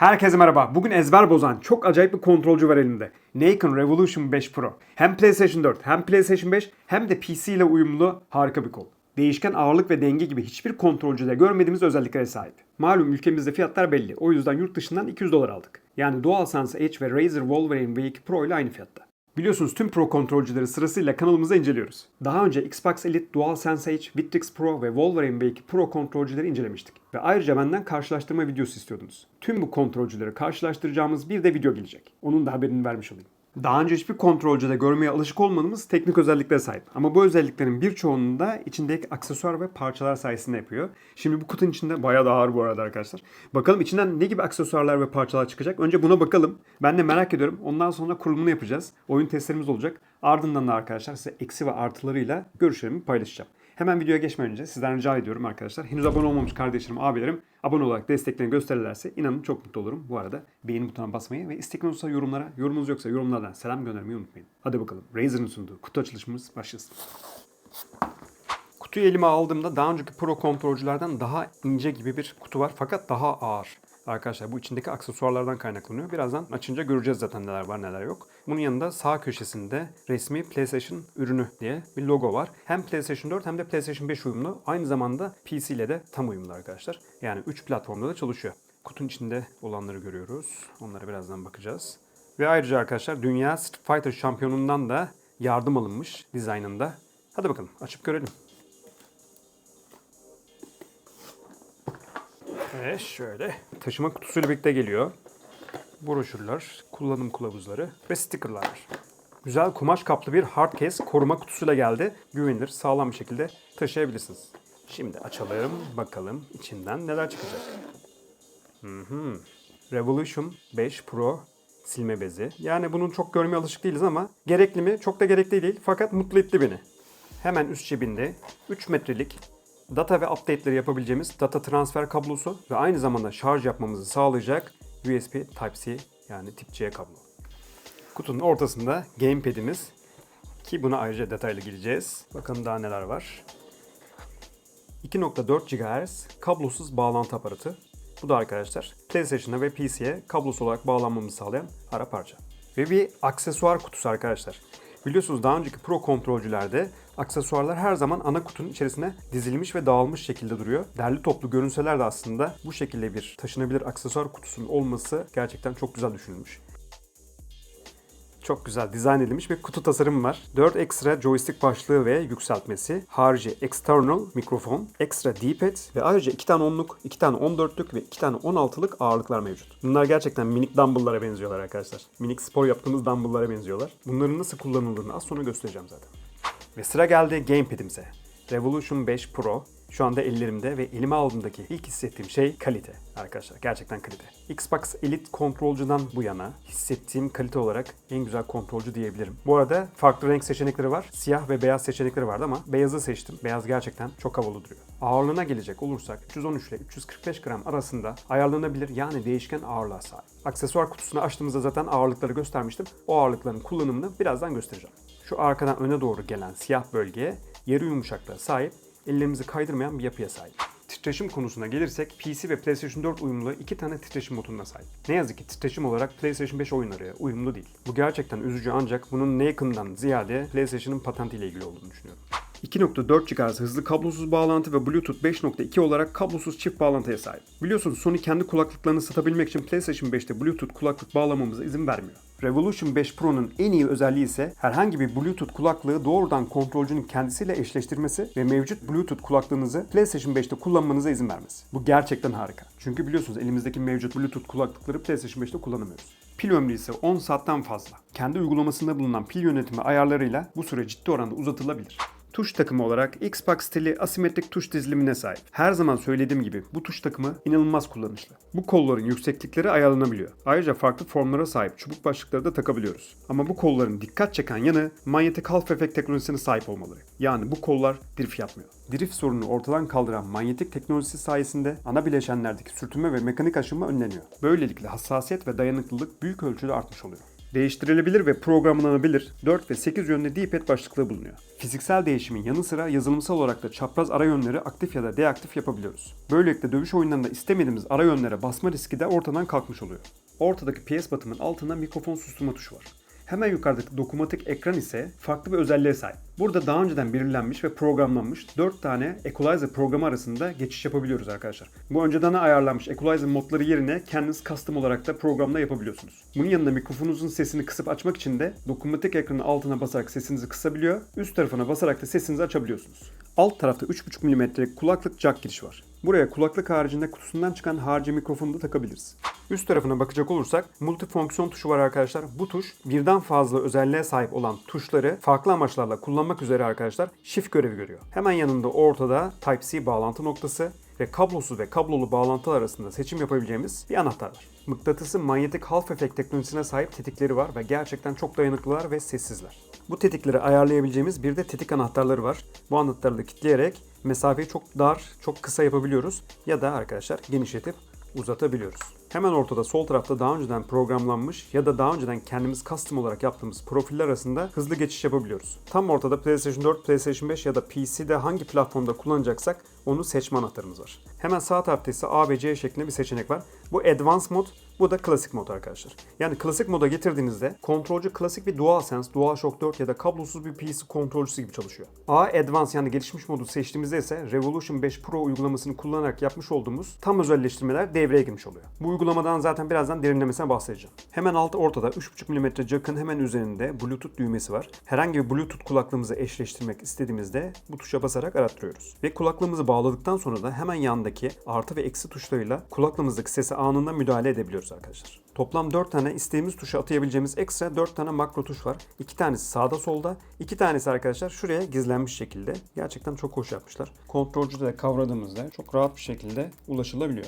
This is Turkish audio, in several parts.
Herkese merhaba. Bugün ezber bozan çok acayip bir kontrolcü var elimde. Nakon Revolution 5 Pro. Hem PlayStation 4 hem PlayStation 5 hem de PC ile uyumlu harika bir kol. Değişken ağırlık ve denge gibi hiçbir kontrolcüde görmediğimiz özelliklere sahip. Malum ülkemizde fiyatlar belli. O yüzden yurt dışından 200 dolar aldık. Yani DualSense Edge ve Razer Wolverine V2 Pro ile aynı fiyatta. Biliyorsunuz tüm Pro kontrolcüleri sırasıyla kanalımızda inceliyoruz. Daha önce Xbox Elite, DualSense Edge, Victrix Pro ve Wolverine V2 Pro kontrolcüleri incelemiştik. Ve ayrıca benden karşılaştırma videosu istiyordunuz. Tüm bu kontrolcüleri karşılaştıracağımız bir de video gelecek. Onun da haberini vermiş olayım. Daha önce hiçbir kontrolcüde görmeye alışık olmadığımız teknik özelliklere sahip. Ama bu özelliklerin birçoğunu da içindeki aksesuar ve parçalar sayesinde yapıyor. Şimdi bu kutunun içinde bayağı da ağır bu arada arkadaşlar. Bakalım içinden ne gibi aksesuarlar ve parçalar çıkacak. Önce buna bakalım. Ben de merak ediyorum. Ondan sonra kurulumunu yapacağız. Oyun testlerimiz olacak. Ardından da arkadaşlar size eksi ve artılarıyla görüşlerimi paylaşacağım. Hemen videoya geçmeden önce sizden rica ediyorum arkadaşlar. Henüz abone olmamış kardeşlerim, abilerim abone olarak desteklerini gösterirlerse inanın çok mutlu olurum. Bu arada beğeni butonuna basmayı ve istekiniz olursa yorumlara, yorumunuz yoksa yorumlardan selam göndermeyi unutmayın. Hadi bakalım Razer'ın sunduğu kutu açılışımız başlasın. Kutuyu elime aldığımda daha önceki Pro kontrolcülerden daha ince gibi bir kutu var fakat daha ağır. Arkadaşlar bu içindeki aksesuarlardan kaynaklanıyor. Birazdan açınca göreceğiz zaten neler var neler yok. Bunun yanında sağ köşesinde resmi PlayStation ürünü diye bir logo var. Hem PlayStation 4 hem de PlayStation 5 uyumlu. Aynı zamanda PC ile de tam uyumlu arkadaşlar. Yani 3 platformda da çalışıyor. Kutunun içinde olanları görüyoruz. Onlara birazdan bakacağız. Ve ayrıca arkadaşlar Dünya Street Fighter şampiyonundan da yardım alınmış dizaynında. Hadi bakalım açıp görelim. Ve şöyle taşıma kutusuyla birlikte geliyor. Broşürler, kullanım kılavuzları ve stickerlar. Güzel kumaş kaplı bir hard case koruma kutusuyla geldi. Güvenilir, sağlam bir şekilde taşıyabilirsiniz. Şimdi açalım, bakalım içinden neler çıkacak. Hı hı. Revolution 5 Pro silme bezi. Yani bunun çok görmeye alışık değiliz ama gerekli mi? Çok da gerekli değil fakat mutlu etti beni. Hemen üst cebinde 3 metrelik data ve update'leri yapabileceğimiz data transfer kablosu ve aynı zamanda şarj yapmamızı sağlayacak USB Type-C yani tip C kablo. Kutunun ortasında gamepad'imiz ki buna ayrıca detaylı gireceğiz. Bakalım daha neler var. 2.4 GHz kablosuz bağlantı aparatı. Bu da arkadaşlar PlayStation'a ve PC'ye kablosuz olarak bağlanmamızı sağlayan ara parça. Ve bir aksesuar kutusu arkadaşlar. Biliyorsunuz daha önceki Pro kontrolcülerde aksesuarlar her zaman ana kutunun içerisine dizilmiş ve dağılmış şekilde duruyor. Derli toplu görünseler de aslında bu şekilde bir taşınabilir aksesuar kutusunun olması gerçekten çok güzel düşünülmüş. Çok güzel dizayn edilmiş bir kutu tasarımı var. 4 ekstra joystick başlığı ve yükseltmesi, harici external mikrofon, ekstra D-pad ve ayrıca 2 tane 10'luk, 2 tane 14'lük ve 2 tane 16'lık ağırlıklar mevcut. Bunlar gerçekten minik dumbbell'lara benziyorlar arkadaşlar. Minik spor yaptığımız dumbbell'lara benziyorlar. Bunların nasıl kullanıldığını az sonra göstereceğim zaten. Ve sıra geldi gamepad'imize. Revolution 5 Pro şu anda ellerimde ve elime aldığımdaki ilk hissettiğim şey kalite arkadaşlar. Gerçekten kalite. Xbox Elite kontrolcüden bu yana hissettiğim kalite olarak en güzel kontrolcü diyebilirim. Bu arada farklı renk seçenekleri var. Siyah ve beyaz seçenekleri vardı ama beyazı seçtim. Beyaz gerçekten çok havalı duruyor. Ağırlığına gelecek olursak 313 ile 345 gram arasında ayarlanabilir yani değişken ağırlığa sahip. Aksesuar kutusunu açtığımızda zaten ağırlıkları göstermiştim. O ağırlıkların kullanımını birazdan göstereceğim. Şu arkadan öne doğru gelen siyah bölgeye yarı yumuşaklığa sahip ellerimizi kaydırmayan bir yapıya sahip. Titreşim konusuna gelirsek PC ve PlayStation 4 uyumlu iki tane titreşim motoruna sahip. Ne yazık ki titreşim olarak PlayStation 5 oyunları uyumlu değil. Bu gerçekten üzücü ancak bunun Naken'dan ziyade PlayStation'ın patentiyle ilgili olduğunu düşünüyorum. 2.4 GHz hızlı kablosuz bağlantı ve Bluetooth 5.2 olarak kablosuz çift bağlantıya sahip. Biliyorsunuz Sony kendi kulaklıklarını satabilmek için PlayStation 5'te Bluetooth kulaklık bağlamamıza izin vermiyor. Revolution 5 Pro'nun en iyi özelliği ise herhangi bir Bluetooth kulaklığı doğrudan kontrolcünün kendisiyle eşleştirmesi ve mevcut Bluetooth kulaklığınızı PlayStation 5'te kullanmanıza izin vermesi. Bu gerçekten harika. Çünkü biliyorsunuz elimizdeki mevcut Bluetooth kulaklıkları PlayStation 5'te kullanamıyoruz. Pil ömrü ise 10 saatten fazla. Kendi uygulamasında bulunan pil yönetimi ayarlarıyla bu süre ciddi oranda uzatılabilir. Tuş takımı olarak Xbox stili asimetrik tuş dizilimine sahip. Her zaman söylediğim gibi bu tuş takımı inanılmaz kullanışlı. Bu kolların yükseklikleri ayarlanabiliyor. Ayrıca farklı formlara sahip çubuk başlıkları da takabiliyoruz. Ama bu kolların dikkat çeken yanı manyetik half efekt teknolojisine sahip olmaları. Yani bu kollar drift yapmıyor. Drift sorununu ortadan kaldıran manyetik teknolojisi sayesinde ana bileşenlerdeki sürtünme ve mekanik aşınma önleniyor. Böylelikle hassasiyet ve dayanıklılık büyük ölçüde artmış oluyor. Değiştirilebilir ve programlanabilir 4 ve 8 yönlü D-pad başlıkları bulunuyor. Fiziksel değişimin yanı sıra yazılımsal olarak da çapraz ara yönleri aktif ya da deaktif yapabiliyoruz. Böylelikle dövüş oyunlarında istemediğimiz ara yönlere basma riski de ortadan kalkmış oluyor. Ortadaki PS batımın altında mikrofon susturma tuşu var. Hemen yukarıdaki dokunmatik ekran ise farklı bir özelliğe sahip. Burada daha önceden belirlenmiş ve programlanmış 4 tane equalizer programı arasında geçiş yapabiliyoruz arkadaşlar. Bu önceden ayarlanmış equalizer modları yerine kendiniz custom olarak da programda yapabiliyorsunuz. Bunun yanında mikrofonunuzun sesini kısıp açmak için de dokunmatik ekranın altına basarak sesinizi kısabiliyor, üst tarafına basarak da sesinizi açabiliyorsunuz. Alt tarafta 3.5 mm'lik kulaklık jack girişi var. Buraya kulaklık haricinde kutusundan çıkan harici mikrofonu da takabiliriz. Üst tarafına bakacak olursak multifonksiyon tuşu var arkadaşlar. Bu tuş birden fazla özelliğe sahip olan tuşları farklı amaçlarla kullanmak üzere arkadaşlar shift görevi görüyor. Hemen yanında ortada Type-C bağlantı noktası ve kablosuz ve kablolu bağlantılar arasında seçim yapabileceğimiz bir anahtar var. Mıknatısı manyetik half efekt teknolojisine sahip tetikleri var ve gerçekten çok dayanıklılar ve sessizler. Bu tetikleri ayarlayabileceğimiz bir de tetik anahtarları var. Bu anahtarları kilitleyerek mesafeyi çok dar, çok kısa yapabiliyoruz ya da arkadaşlar genişletip uzatabiliyoruz. Hemen ortada sol tarafta daha önceden programlanmış ya da daha önceden kendimiz custom olarak yaptığımız profiller arasında hızlı geçiş yapabiliyoruz. Tam ortada PlayStation 4, PlayStation 5 ya da PC'de hangi platformda kullanacaksak onu seçme anahtarımız var. Hemen sağ tarafta ise A ve C şeklinde bir seçenek var. Bu Advanced mod, bu da klasik mod arkadaşlar. Yani klasik moda getirdiğinizde kontrolcü klasik bir DualSense, DualShock 4 ya da kablosuz bir PC kontrolcüsü gibi çalışıyor. A Advanced yani gelişmiş modu seçtiğimizde ise Revolution 5 Pro uygulamasını kullanarak yapmış olduğumuz tam özelleştirmeler devreye girmiş oluyor. Bu uygulamadan zaten birazdan derinlemesine bahsedeceğim. Hemen alt ortada 3.5 mm jack'ın hemen üzerinde Bluetooth düğmesi var. Herhangi bir Bluetooth kulaklığımızı eşleştirmek istediğimizde bu tuşa basarak arattırıyoruz. Ve kulaklığımızı bağladıktan sonra da hemen yandaki artı ve eksi tuşlarıyla kulaklığımızdaki sese anında müdahale edebiliyoruz arkadaşlar. Toplam 4 tane isteğimiz tuşa atayabileceğimiz ekstra 4 tane makro tuş var. 2 tanesi sağda solda, 2 tanesi arkadaşlar şuraya gizlenmiş şekilde. Gerçekten çok hoş yapmışlar. Kontrolcüde de kavradığımızda çok rahat bir şekilde ulaşılabiliyor.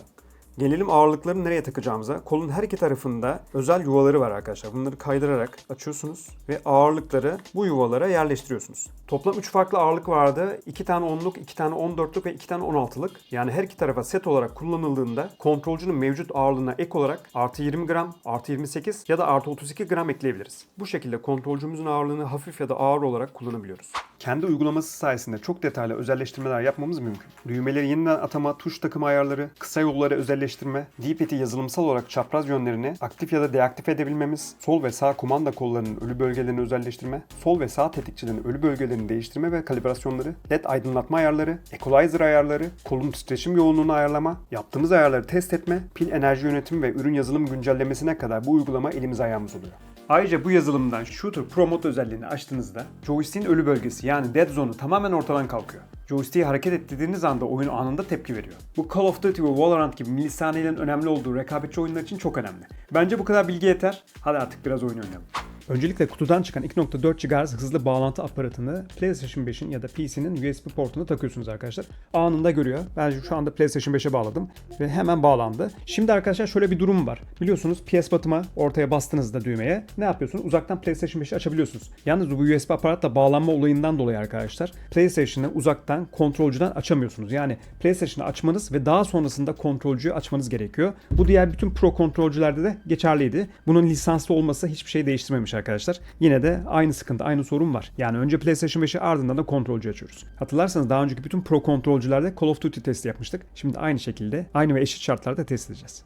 Gelelim ağırlıkları nereye takacağımıza. Kolun her iki tarafında özel yuvaları var arkadaşlar. Bunları kaydırarak açıyorsunuz ve ağırlıkları bu yuvalara yerleştiriyorsunuz. Toplam 3 farklı ağırlık vardı. 2 tane 10'luk, 2 tane 14'lük ve 2 tane 16'lık. Yani her iki tarafa set olarak kullanıldığında kontrolcünün mevcut ağırlığına ek olarak artı 20 gram, artı 28 ya da artı 32 gram ekleyebiliriz. Bu şekilde kontrolcümüzün ağırlığını hafif ya da ağır olarak kullanabiliyoruz. Kendi uygulaması sayesinde çok detaylı özelleştirmeler yapmamız mümkün. Düğmeleri yeniden atama, tuş takımı ayarları, kısa yolları özelleştirme, D-pad'i yazılımsal olarak çapraz yönlerini aktif ya da deaktif edebilmemiz, sol ve sağ kumanda kollarının ölü bölgelerini özelleştirme, sol ve sağ tetikçilerin ölü bölgelerini değiştirme ve kalibrasyonları, led aydınlatma ayarları, equalizer ayarları, kolun titreşim yoğunluğunu ayarlama, yaptığımız ayarları test etme, pil enerji yönetimi ve ürün yazılım güncellemesine kadar bu uygulama elimiz ayağımız oluyor. Ayrıca bu yazılımdan Shooter Pro Mode özelliğini açtığınızda joystick'in ölü bölgesi yani dead zone'u tamamen ortadan kalkıyor. Joystick'i hareket ettirdiğiniz anda oyun anında tepki veriyor. Bu Call of Duty ve Valorant gibi milisaniyelerin önemli olduğu rekabetçi oyunlar için çok önemli. Bence bu kadar bilgi yeter. Hadi artık biraz oyun oynayalım. Öncelikle kutudan çıkan 2.4 GHz hızlı bağlantı aparatını PlayStation 5'in ya da PC'nin USB portuna takıyorsunuz arkadaşlar. Anında görüyor. Ben şu anda PlayStation 5'e bağladım ve hemen bağlandı. Şimdi arkadaşlar şöyle bir durum var. Biliyorsunuz PS batıma ortaya bastığınızda düğmeye ne yapıyorsunuz? Uzaktan PlayStation 5'i açabiliyorsunuz. Yalnız bu USB aparatla bağlanma olayından dolayı arkadaşlar PlayStation'ı uzaktan kontrolcüden açamıyorsunuz. Yani PlayStation'ı açmanız ve daha sonrasında kontrolcüyü açmanız gerekiyor. Bu diğer bütün pro kontrolcülerde de geçerliydi. Bunun lisanslı olması hiçbir şey değiştirmemiş arkadaşlar. Yine de aynı sıkıntı, aynı sorun var. Yani önce PlayStation 5'i ardından da kontrolcü açıyoruz. Hatırlarsanız daha önceki bütün pro kontrolcülerde Call of Duty testi yapmıştık. Şimdi aynı şekilde, aynı ve eşit şartlarda test edeceğiz.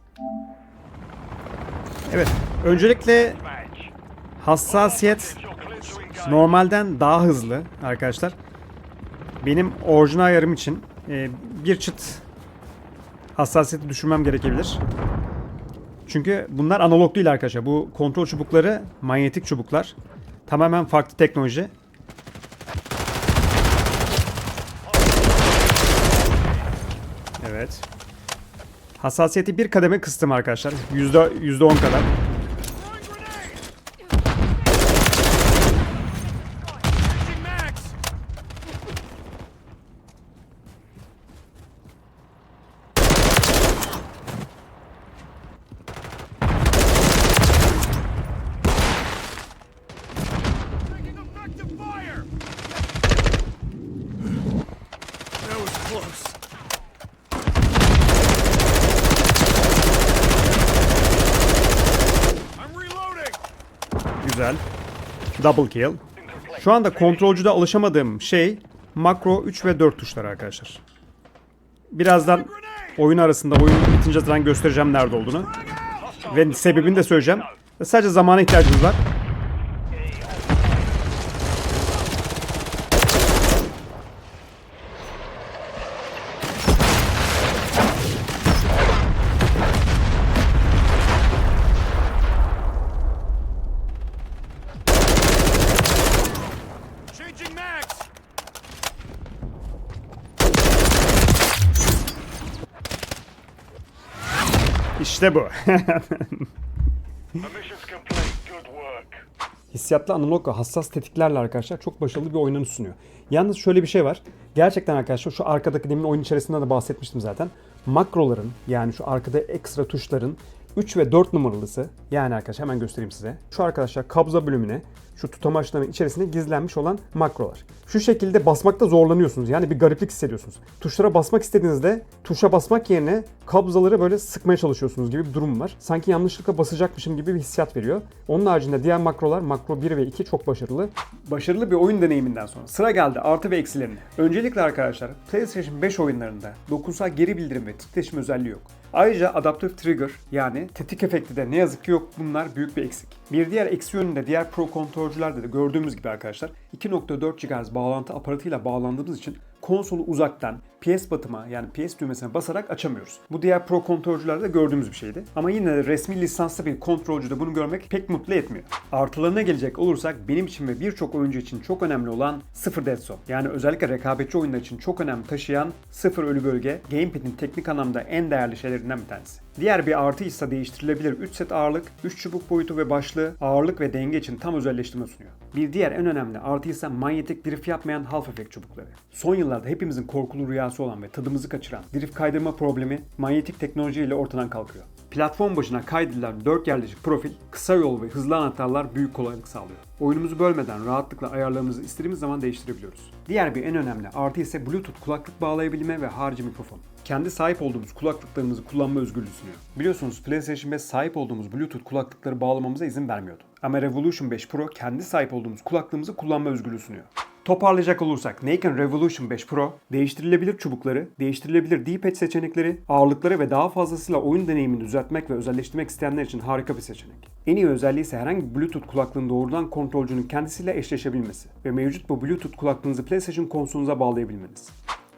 Evet, öncelikle hassasiyet normalden daha hızlı arkadaşlar. Benim orijinal ayarım için e, bir çıt hassasiyeti düşürmem gerekebilir. Çünkü bunlar analog değil arkadaşlar. Bu kontrol çubukları manyetik çubuklar. Tamamen farklı teknoloji. Evet. Hassasiyeti bir kademe kıstım arkadaşlar. Yüzde, yüzde on kadar. Double kill. Şu anda kontrolcüde alışamadığım şey makro 3 ve 4 tuşları arkadaşlar. Birazdan oyun arasında oyun bitince zaten göstereceğim nerede olduğunu. Ve sebebini de söyleyeceğim. Sadece zamana ihtiyacımız var. İşte bu. Hissiyatlı analog ve hassas tetiklerle arkadaşlar çok başarılı bir oynanış sunuyor. Yalnız şöyle bir şey var. Gerçekten arkadaşlar şu arkadaki demin oyun içerisinde de bahsetmiştim zaten. Makroların yani şu arkada ekstra tuşların 3 ve 4 numaralısı yani arkadaşlar hemen göstereyim size. Şu arkadaşlar kabza bölümüne şu tutamaçların içerisinde gizlenmiş olan makrolar. Şu şekilde basmakta zorlanıyorsunuz. Yani bir gariplik hissediyorsunuz. Tuşlara basmak istediğinizde tuşa basmak yerine kabzaları böyle sıkmaya çalışıyorsunuz gibi bir durum var. Sanki yanlışlıkla basacakmışım gibi bir hissiyat veriyor. Onun haricinde diğer makrolar makro 1 ve 2 çok başarılı. Başarılı bir oyun deneyiminden sonra sıra geldi artı ve eksilerine. Öncelikle arkadaşlar PlayStation 5 oyunlarında dokunsal geri bildirim ve titreşim özelliği yok. Ayrıca Adaptive Trigger yani tetik efekti de ne yazık ki yok. Bunlar büyük bir eksik. Bir diğer eksi yönünde diğer Pro kontrolcülerde de gördüğümüz gibi arkadaşlar 2.4 GHz bağlantı aparatıyla bağlandığımız için konsolu uzaktan PS batıma yani PS düğmesine basarak açamıyoruz. Bu diğer Pro kontrolcülerde gördüğümüz bir şeydi. Ama yine resmi lisanslı bir kontrolcüde bunu görmek pek mutlu etmiyor. Artılarına gelecek olursak benim için ve birçok oyuncu için çok önemli olan 0 Dead Zone. Yani özellikle rekabetçi oyunlar için çok önem taşıyan 0 ölü bölge Gamepad'in teknik anlamda en değerli şeylerinden bir tanesi. Diğer bir artı ise değiştirilebilir 3 set ağırlık, 3 çubuk boyutu ve başlığı ağırlık ve denge için tam özelleştirme sunuyor. Bir diğer en önemli artı ise manyetik drift yapmayan half effect çubukları. Son yıllarda hepimizin korkulu rüyası olan ve tadımızı kaçıran drift kaydırma problemi manyetik teknolojiyle ortadan kalkıyor. Platform başına kaydedilen 4 yerleşik profil, kısa yol ve hızlı anahtarlar büyük kolaylık sağlıyor. Oyunumuzu bölmeden rahatlıkla ayarlarımızı istediğimiz zaman değiştirebiliyoruz. Diğer bir en önemli artı ise Bluetooth kulaklık bağlayabilme ve harici mikrofon. Kendi sahip olduğumuz kulaklıklarımızı kullanma özgürlüğü sunuyor. Biliyorsunuz PlayStation 5 sahip olduğumuz Bluetooth kulaklıkları bağlamamıza izin vermiyordu. Ama Revolution 5 Pro kendi sahip olduğumuz kulaklığımızı kullanma özgürlüğü sunuyor. Toparlayacak olursak Naked Revolution 5 Pro değiştirilebilir çubukları, değiştirilebilir D-pad seçenekleri, ağırlıkları ve daha fazlasıyla oyun deneyimini düzeltmek ve özelleştirmek isteyenler için harika bir seçenek. En iyi özelliği ise herhangi bir Bluetooth kulaklığın doğrudan kontrolcünün kendisiyle eşleşebilmesi ve mevcut bu Bluetooth kulaklığınızı PlayStation konsolunuza bağlayabilmeniz.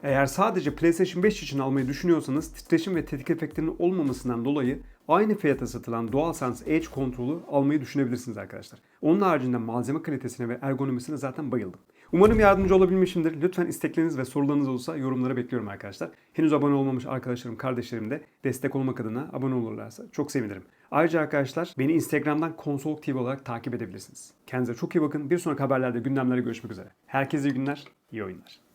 Eğer sadece PlayStation 5 için almayı düşünüyorsanız titreşim ve tetik efektlerinin olmamasından dolayı aynı fiyata satılan DualSense Edge kontrolü almayı düşünebilirsiniz arkadaşlar. Onun haricinde malzeme kalitesine ve ergonomisine zaten bayıldım. Umarım yardımcı olabilmişimdir. Lütfen istekleriniz ve sorularınız olursa yorumlara bekliyorum arkadaşlar. Henüz abone olmamış arkadaşlarım, kardeşlerim de destek olmak adına abone olurlarsa çok sevinirim. Ayrıca arkadaşlar beni Instagram'dan Konsol TV olarak takip edebilirsiniz. Kendinize çok iyi bakın. Bir sonraki haberlerde gündemlere görüşmek üzere. Herkese iyi günler, iyi oyunlar.